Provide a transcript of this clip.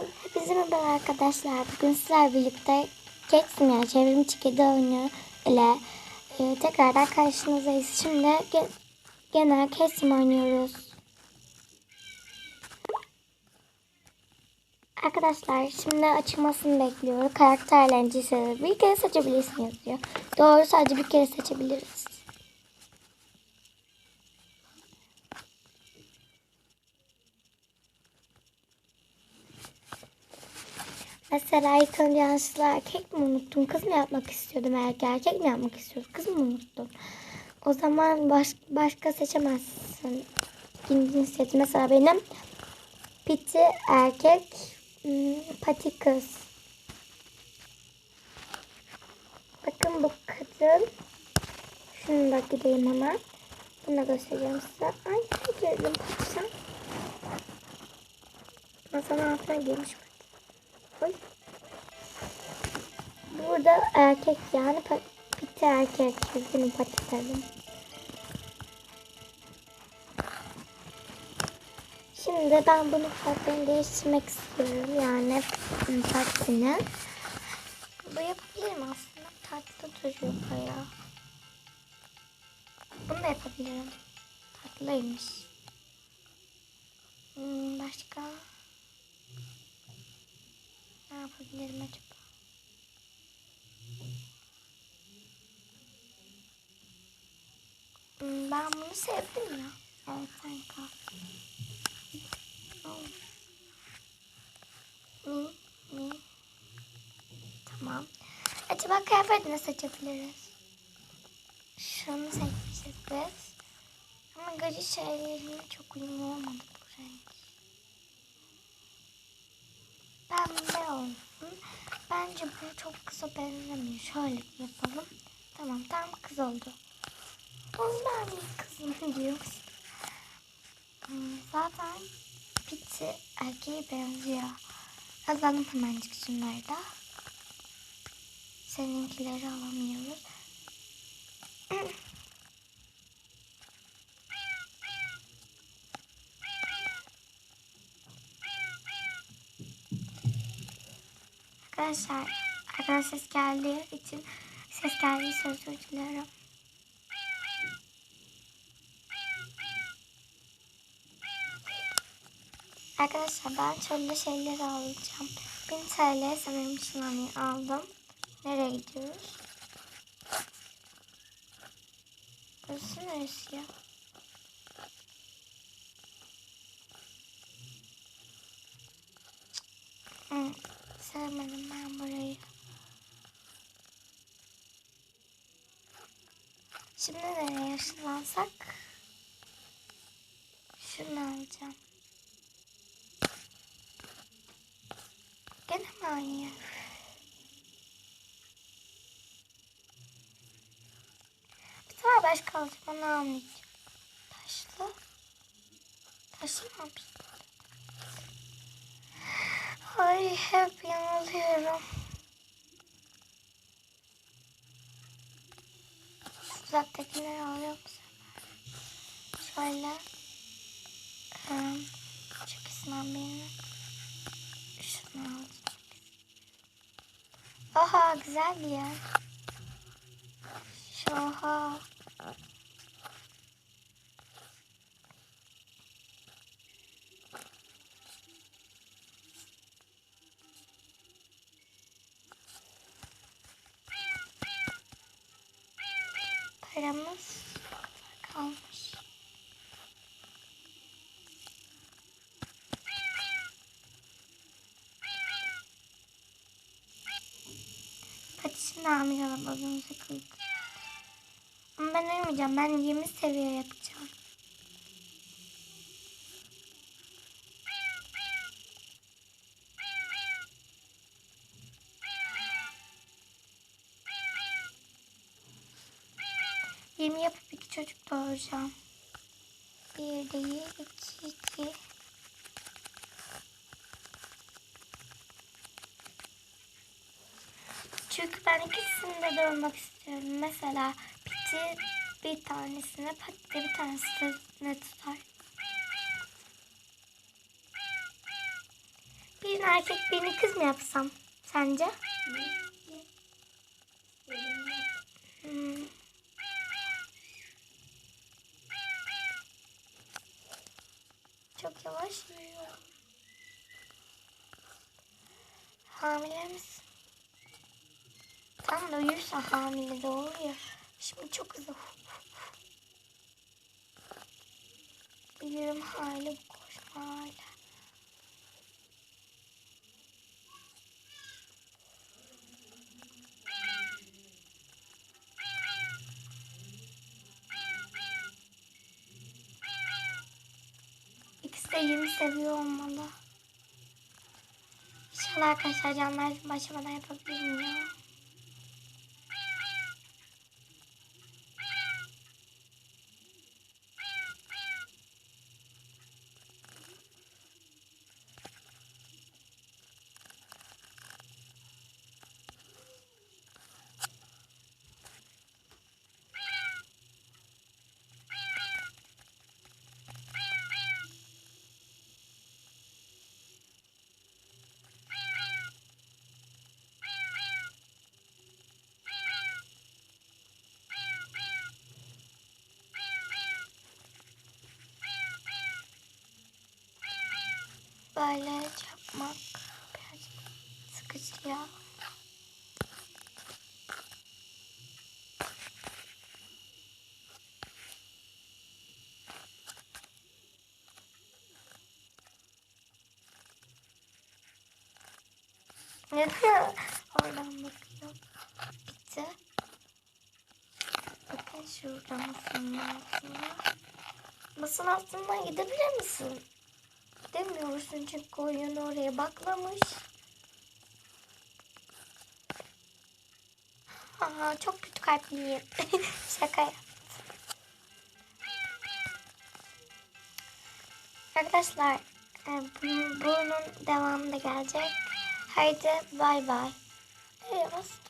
Hepinize merhaba arkadaşlar. Bugün sizlerle birlikte Keksim yani çevrimiçi kedi oyunu ile e, tekrardan karşınızdayız. Şimdi ge genel kesim oynuyoruz. Arkadaşlar şimdi açılmasını bekliyoruz. Karakterlerini bir kere seçebilirsiniz diyor. Doğru sadece bir kere seçebiliriz. Mesela ilk önce yanlışlıkla erkek mi unuttum, kız mı yapmak istiyordum erkek, erkek mi yapmak istiyordum, kız mı unuttum. O zaman baş, başka seçemezsin. İkinci seç. Mesela benim piti erkek, hmm, pati kız. Bakın bu kadın. Şunu da gideyim hemen. Bunu da göstereceğim size. Ay girdim patisem. Masanın altına girmiş Oy. Burada erkek yani pa- piti erkek. Üzgünüm pati. Şimdi ben bunu farkını değiştirmek istiyorum. Yani patini. Bu yapabilirim aslında. Tatlı duruyor bayağı. Bunu da yapabilirim. Tatlıymış. Hmm, başka? Ne yapabilirim acaba? Hmm, Ben bunu sevdim ya. Evet. Oh. Mi, mi. Tamam. Acaba kıyafet ne seçebiliriz? Şunu seçmişiz biz. Ama gri şeylerine çok uyumlu olmadı bu renk. Pembe olsun. Bence bu çok kısa benzemiyor. Şöyle yapalım. Tamam tam kız oldu. Ondan bir kızım diyoruz. Hmm, Zaten piti erkeğe benziyor. Yazalım hemencik şunları da. Seninkileri alamıyoruz. Arkadaşlar, arkadan ses geldiği için ses geldiği özür dilerim. Arkadaşlar ben şöyle şeyleri alacağım. 1000 TL sanırım tsunami aldım. Nereye gidiyoruz? Burası neresi ya? Hı, sevmedim ben burayı. Şimdi nereye ışınlansak? Şunu alacağım. Gene mi aynı? Bir tane başka alacağım onu almayacağım. Taşlı. Taşlı mı almışım? Ay hep yanılıyorum. Uzaktakileri alıyor musun? Şöyle. Um, çok ismim benim. Şunu alacağım. Oha güzel bir yer. Şoha. Paramız kalmış. Patisini almayalım bazımızı kıydık. Ama ben uyumayacağım. Ben 20 seviye yapacağım. Yirmi yapıp iki çocuk doğuracağım. Bir değil, iki, iki. Çünkü ben ikisini de doğurmak istiyorum. Mesela piti bir tanesine, pati de bir tanesine tutar. Birini erkek birini kız mı yapsam sence? Hmm. Çok yavaş yürüyor. Hamile misin? Tam da hamile de oluyor. Şimdi çok hızlı. Yürüm hali, bu koşma hali. De 20 seviyor olmalı. İnşallah arkadaşlar canlar başlamadan yapabilirim ya. Böyle yapmak birazcık sıkıcı ya. Neden oradan bakıyor? Bitti. Bakın şurada masanın altında. Masanın altından gidebilir misin? Demiyorsun çünkü koyun oraya baklamış. Aa, çok kötü kalpliyim. Şaka yaptım. Arkadaşlar e, bunun devamı da gelecek. Haydi bay bay. Nereye bastım?